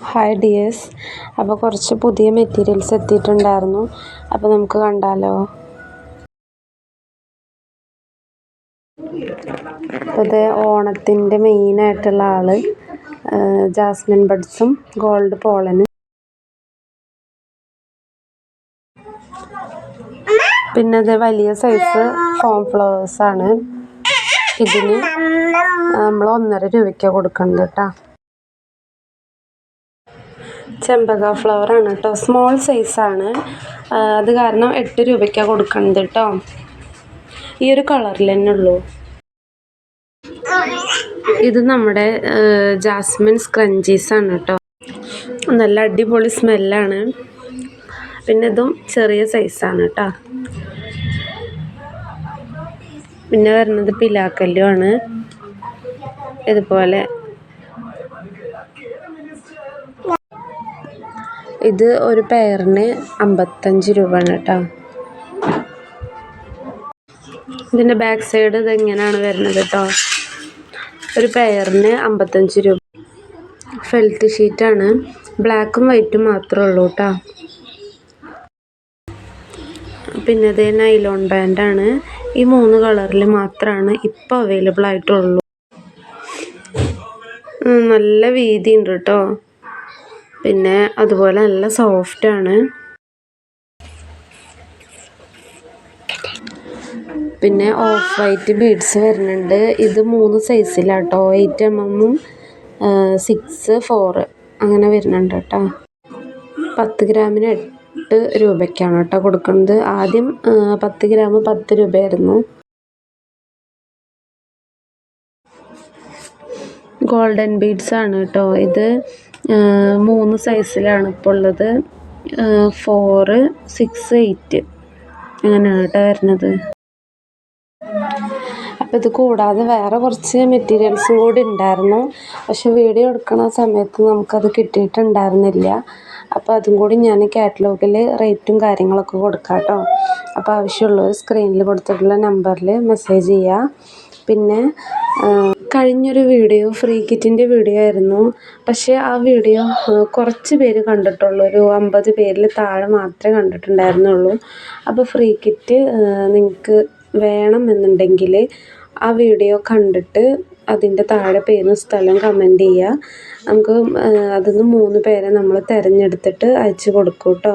Hi dears അപ്പോൾ കുറച്ച് പുതിയ മെറ്റീരിയൽസ് എത്തിയിട്ടുണ്ടായിരുന്നു. അപ്പോൾ നമുക്ക് കണ്ടാലോ? അത് ഓണത്തിന്റെ മെയിനായിട്ടുള്ള ആൾ ജാസ്മിൻ ബഡ്സും ഗോൾഡ് പോളനും. പിന്നെ ഇത് വലിയ സൈസ് ഫോം ഫ്ലവേഴ്സാണ് ഇതിന് നമ്മൾ ഒന്നര രൂപയ്ക്ക് കൊടുക്കുന്നത് കേട്ടോ ചെമ്പക ഫ്ലവറാണ് കേട്ടോ സ്മോൾ സൈസാണ് അത് കാരണം എട്ട് രൂപയ്ക്കാണ് കൊടുക്കുന്നത് കേട്ടോ ഈ ഒരു കളറിൽ തന്നെ ഉള്ളൂ. ഇത് നമ്മുടെ ജാസ്മിൻ സ്ക്രഞ്ചീസ് ആണ് കേട്ടോ നല്ല അടിപൊളി സ്മെല്ലാണ് പിന്നെ ഇതും ചെറിയ സൈസാണ് കേട്ടോ പിന്നെ വരുന്നത് പിലാക്കല്ലുമാണ് ഇതുപോലെ ഇത് ഒരു പെയറിന് അമ്പത്തഞ്ച് രൂപയാണ് കേട്ടോ. ഇതിന്റെ ബാക്ക് സൈഡ് ഇത് എങ്ങനെയാണ് വരുന്നത് കേട്ടോ. ഒരു പെയറിന് അമ്പത്തഞ്ച് രൂപ. ഫെൽറ്റ് ഷീറ്റാണ് ബ്ലാക്കും വൈറ്റും മാത്രമേ ഉള്ളൂ കേട്ടോ. പിന്നെ ഇത് നൈലോൺ ബാൻഡാണ് ഈ മൂന്ന് കളറിൽ മാത്രമാണ് ഇപ്പോൾ അവൈലബിൾ ആയിട്ടുള്ളൂ. നല്ല വീതി ഉണ്ട് കേട്ടോ. പിന്നെ അതുപോലെ നല്ല സോഫ്റ്റാണ് പിന്നെ ഓഫ് വൈറ്റ് ബീഡ്സ് വരുന്നുണ്ട്. ഇത് മൂന്ന് സൈസിലാട്ടോ എയ്റ്റ് എം എമ്മും സിക്സ് ഫോറ് അങ്ങനെ വരുന്നുണ്ട് കേട്ടോ പത്ത് ഗ്രാമിന് എട്ട് രൂപയ്ക്കാണ് കേട്ടോ കൊടുക്കുന്നത്. ആദ്യം പത്ത് ഗ്രാം പത്ത് രൂപയായിരുന്നു. ഗോൾഡൻ ബീഡ്സ് ആണ് കേട്ടോ ഇത്. മൂന്ന് സൈസിലാണ് ഇപ്പോൾ ഉള്ളത്. ഫോറ് സിക്സ് എയ്റ്റ് അങ്ങനെയാണ് കേട്ടോ വരുന്നത്? അപ്പോൾ ഇത് കൂടാതെ വേറെ കുറച്ച് മെറ്റീരിയൽസും കൂടി ഉണ്ടായിരുന്നു. പക്ഷെ വീഡിയോ എടുക്കുന്ന സമയത്ത് നമുക്കത് കിട്ടിയിട്ടുണ്ടായിരുന്നില്ല. അപ്പോൾ അതും കൂടി ഞാൻ കാറ്റലോഗിൽ റേറ്റും കാര്യങ്ങളൊക്കെ കൊടുക്കാം കേട്ടോ അപ്പോൾ ആവശ്യമുള്ളവർ സ്ക്രീനിൽ കൊടുത്തിട്ടുള്ള നമ്പറിൽ മെസ്സേജ് ചെയ്യുക പിന്നെ കഴിഞ്ഞൊരു വീഡിയോ ഫ്രീ കിറ്റിന്റെ വീഡിയോ ആയിരുന്നു. പക്ഷേ ആ വീഡിയോ കുറച്ച് പേര് കണ്ടിട്ടുള്ളൂ ഒരു അമ്പത് പേരിൽ താഴെ മാത്രമേ കണ്ടിട്ടുണ്ടായിരുന്നുള്ളൂ. അപ്പോൾ ഫ്രീ കിറ്റ് നിങ്ങൾക്ക് വേണമെന്നുണ്ടെങ്കിൽ ആ വീഡിയോ കണ്ടിട്ട് അതിന്റെ താഴെ പേരും സ്ഥലം കമന്റ് ചെയ്യുക നമുക്ക് അതിൽ നിന്ന് മൂന്ന് പേരെ നമ്മൾ തിരഞ്ഞെടുത്തിട്ട് അയച്ചു കൊടുക്കും കേട്ടോ